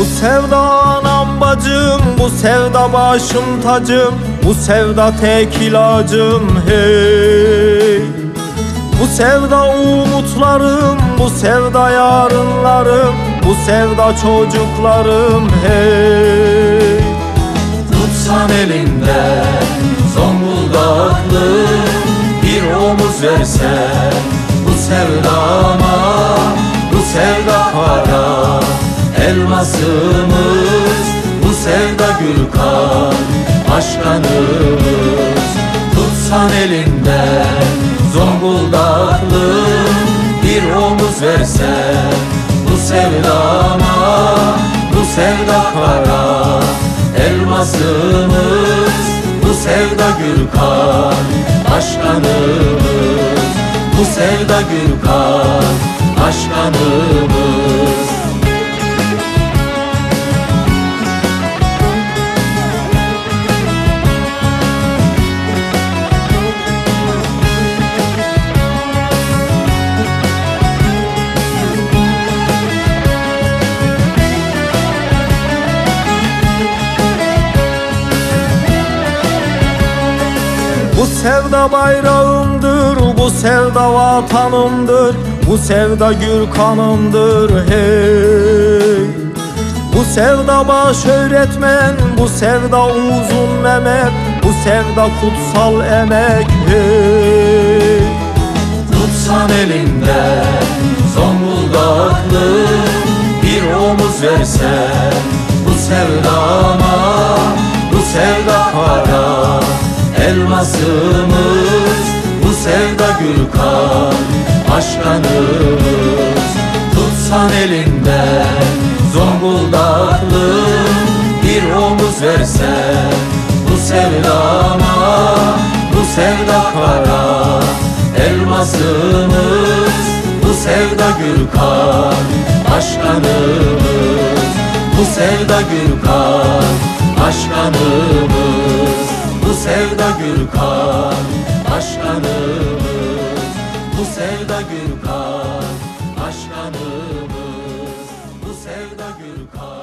Bu sevda anam bacım Bu sevda başım tacım Bu sevda tek ilacım hey. Bu sevda umutlarım Bu sevda yarınlarım Bu sevda çocuklarım hey. Tutsan elinde Zonguldaklı bir omuz versen Bu sevdama bu sevda para Elmasımız bu sevda Gürkan Başkanımız. Tutsan elinde Zonguldaklı bir omuz versen Bu sevdama bu sevda para Elmasımız. Bu sevda Gürkan Başkanımız. Bu sevda Gürkan Başkanımız Bu sevda bayrağımdır, bu sevda vatanımdır Bu sevda Gürkan'ımdır hey. Bu sevda baş öğretmen, bu sevda uzun Mehmet Bu sevda kutsal emek hey. Tutsan elinde Zonguldaklı bir omuz versen Bu sevdama Elmasımız bu sevda Gürkan Başkanımız. Tutsan elinde Zonguldaklı bir omuz versen Bu sevdama bu sevda para Elmasımız. Bu sevda Gürkan Başkanımız. Bu sevda Gürkan Başkanımız bu sevda Gürkan Başkanımız. Bu sevda Gürkan Başkanımız. Bu sevda Gürkan